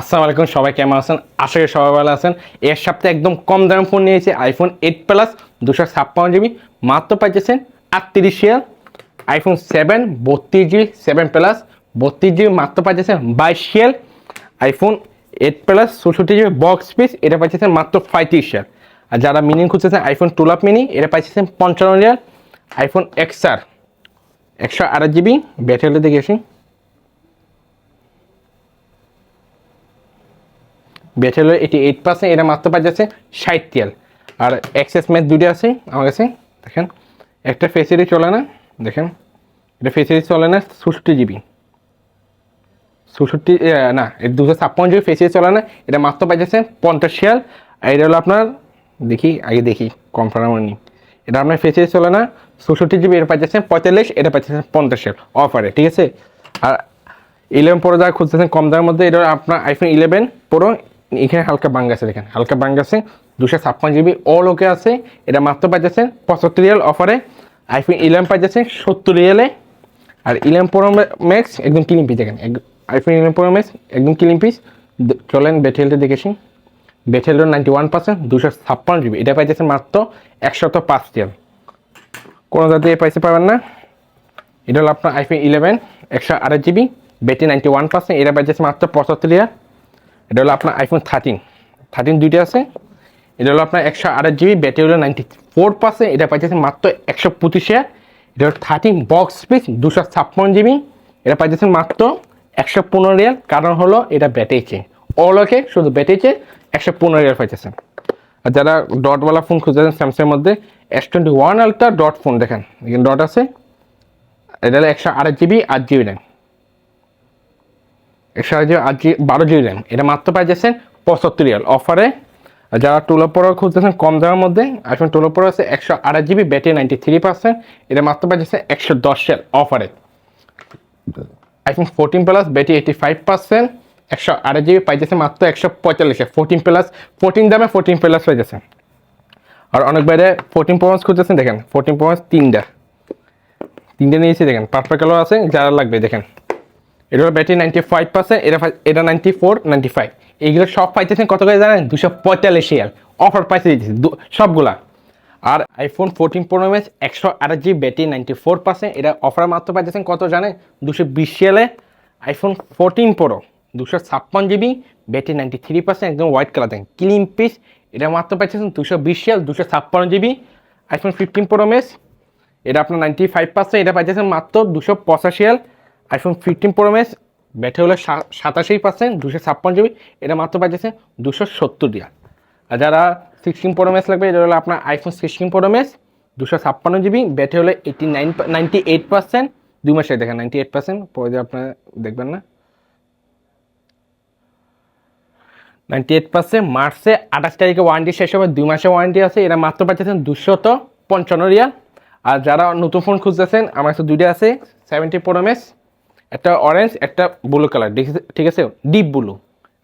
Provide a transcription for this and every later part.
আসসালামু আলাইকুম, সবাই কেমন আছেন? আশা করি সবাই ভালো আছেন। এর সপ্তাহে একদম কম দাম ফোন নিয়েছে আইফোন এইট প্লাস দুশো ছাপ্পান্ন জিবি মাত্র পাইতেছেন আটত্রিশ রিয়াল। আইফোন সেভেন বত্রিশ জিবি সেভেন প্লাস বত্রিশ জিবি মাত্র পাইতেছেন বাইশ রিয়াল। আইফোন এইট প্লাস চৌষট্টি জিবি বক্স পিস এটা পাইতেছেন মাত্র পঁয়ত্রিশ রিয়াল। আর যারা মিনি খুঁজতেছেন আইফোন টুয়েলভ মিনি এটা পাইতেছেন পঞ্চান্ন রিয়াল। আইফোন এক্সআর একশো আট জিবি ব্যাটারি দেখে আসি ব্যাচেলর এটি এইট পার্সেন্ট এটা মাত্র পাওয়া যাচ্ছে ষাট আর এক্সেস ম্যাথ দুটো আছে আমার কাছে, দেখেন। একটা ফেসিলি চলে না, দেখেন। এটা ফেসিলি চলে না চৌষট্টি জিবি চৌষট্টি না, এটা দুশো ছাপ্পান্ন জিবি ফেসিলি চলে না, এটা মাত্র পাওয়া যাচ্ছে পঞ্চাশ রিয়াল। আর এটা হলো আপনার, দেখি, আগে দেখি কনফার্ম নি এটা আপনার ফেসিলি চলে না চৌষট্টি জিবি এটা পাচ্ছেন পঁয়তাল্লিশ, এটা পাচ্ছেন পঞ্চাশ রিয়াল অফারে ঠিক আছে? আর ইলেভেন প্রো যারা খুঁজতেছেন কম দামের মধ্যে, এটা আপনার আইফোন ইলেভেন প্রো এখানে হালকা বাঙ্গ আছে, দেখেন। হালকা বাঙ্গ আছে, দুশো ছাপ্পান্ন জিবি অল ওকে আছে, এটা মাত্র পাইতেছেন পঁচাত্তর রিয়াল অফারে আইফোন ইলেভেন পাইতেছেন সত্তর রিয়ালে। আর ইলেভেন প্রো ম্যাক্স একদম ক্লিন পিস দেখেন। আইফোন ইলেভেন প্রো ম্যাক্স একদম ক্লিন পিস চলেন ব্যাটেরিয়ালটা দেখেছি ব্যাটেরিয়াল নাইনটি ওয়ান পার্সেন্ট দুশো ছাপ্পান্ন জিবি। এটা পাইতেছেন মাত্র একশত পাঁচ রিয়াল। কোনো জাতীয় পাইতে পারবেন না। এটা হলো আপনার আইফোন ইলেভেন একশো আট GB. Battery ninety one percent এটা পাইতেছে মাত্র পঁচাত্তর রিয়াল। এটা হলো আপনার আইফোন থার্টিন থার্টিন দুইটা আছে। এটা হলো আপনার একশো আট জিবি ব্যাটারি হলো নাইনটি ফোর পার্সেন্ট এটা পাইতেছে মাত্র একশো পঁচিশ এটা হলো থার্টিন বক্স পিস দুশো ছাপ্পান্ন জিবি এটা পাইতেছেন মাত্র একশো পনেরো রিয়াল কারণ হলো এটা ব্যাটেছে অলকে শুধু ব্যাটেছে একশো পনেরো রিয়াল পাইতেছেন। আর যারা ডটওয়ালা ফোন খুঁজতেছেন স্যামসাংয়ের মধ্যে S twenty one ultra dot phone দেখেন এখানে ডট আছে। এটা হলো একশো আট জিবি আট জিবি র্যাম আট জিবি বারো জিবি র্যাম এটা মাত্র পাই যাচ্ছেন পঁচাত্তর রিয়াল অফারে যারা টুলো পরো খুঁজতেছেন কম দামের মধ্যে আইফোন টুলো পরো আছে একশো আট GB battery ninety three percent এটা মাত্র পাই যাচ্ছে একশো দশ রিয়াল অফারে iPhone fourteen plus battery eighty five percent একশো আট জিবি পাই যাচ্ছে মাত্র একশো পঁয়তাল্লিশে ফোরটিন প্লাস ফোরটিন দামে ফোরটিন প্লাস হয়ে যাচ্ছে। আর অনেক বাইরে ফোরটিন প্রোমাস খুঁজতেছেন, দেখেন ফোরটিন প্রোমাস তিনটা। তিনটে নিয়েছি, দেখেন পার্পল কালার আছে, যারা লাগবে, দেখেন। এটা ব্যাটারি নাইনটি ফাইভ পার্সেন্ট এটা এটা নাইনটি ফোর নাইনটি ফাইভ এইগুলো সব পাইতেছেন কত করে জানেন? দুশো পঁয়তাল্লিশ রিয়াল। অফার পাইতে দিতেছি। সবগুলা। আর আইফোন ফোরটিন প্রো এমএস একশো আঠাশ GB battery ninety four percent এটা অফার মাত্র পাইতেছেন কত জানেন? দুশো বিশ রিয়ালে। আইফোন ফোরটিন প্রো দুশো ছাপ্পান্ন GB battery ninety three percent একদম হোয়াইট কালার দেখেন ক্লিন পিস এটা মাত্র পাইতেছেন দুশো বিশ রিয়াল, দুশো ছাপ্পান্ন GB iPhone fifteen pro MS এটা আপনার নাইনটি ফাইভ পার্সেন্ট এটা পাইতেছেন মাত্র দুশো পঁচাশি এল iPhone fifteen pro max battery হলো সাতাশি পার্সেন্ট দুশো ছাপ্পান্ন জিবি এটা মাত্র পাইতেছে দুশো সত্তর রিয়াল। আর যারা সিক্সটিন প্রো ম্যাক্স লাগবে, এটা হলো আপনার আইফোন সিক্সটিন প্রো ম্যাক্স দুশো ছাপ্পান্ন জিবি ব্যাটারি হলো eighty nine ninety eight percent দুই মাসে দেখেন নাইনটি এইট পার্সেন্ট পরে যে আপনার দেখবেন না। নাইনটি এইট পার্সেন্ট মার্চে আঠাশ তারিখে ওয়ারেন্টি শেষ হবে, দুই মাসে ওয়ারেন্টি আছে এরা মাত্র পাচ্ছেন দুশত পঞ্চান্ন রিয়াল। আর যারা নতুন ফোন খুঁজতেছেন, আমার কাছে দুইটা আছে সেভেন্টি প্রো এমএস একটা অরেঞ্জ একটা ব্লু কালার ঠিক আছে ডিপ ব্লু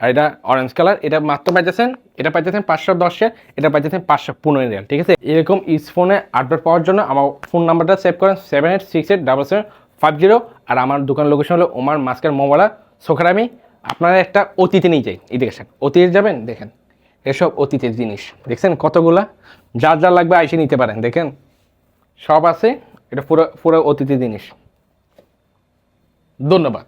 আর এটা অরেঞ্জ কালার এটা মাত্র পাইতেছেন, এটা পাইতেছেন পাঁচশো দশে, এটা পাইতেছেন পাঁচশো পনেরো রিয়াল ঠিক আছে? এরকম ফোনে আপডেট পাওয়ার জন্য আমার ফোন নাম্বারটা সেভ করেন seven eight six eight double seven five zero আর আমার দোকান লোকেশন হলো ওমার মাস্কার মোবাইলা, সোখারামি। আপনারা একটা অতীতে নিয়ে যাই, এই দেখেছেন অতীতে যাবেন, দেখেন, এসব অতীতের জিনিস, দেখছেন কতগুলা? যার যা লাগবে আইসে নিতে পারেন, দেখেন, সব আছে, এটা পুরো পুরো অতীতের জিনিস। ধন্যবাদ।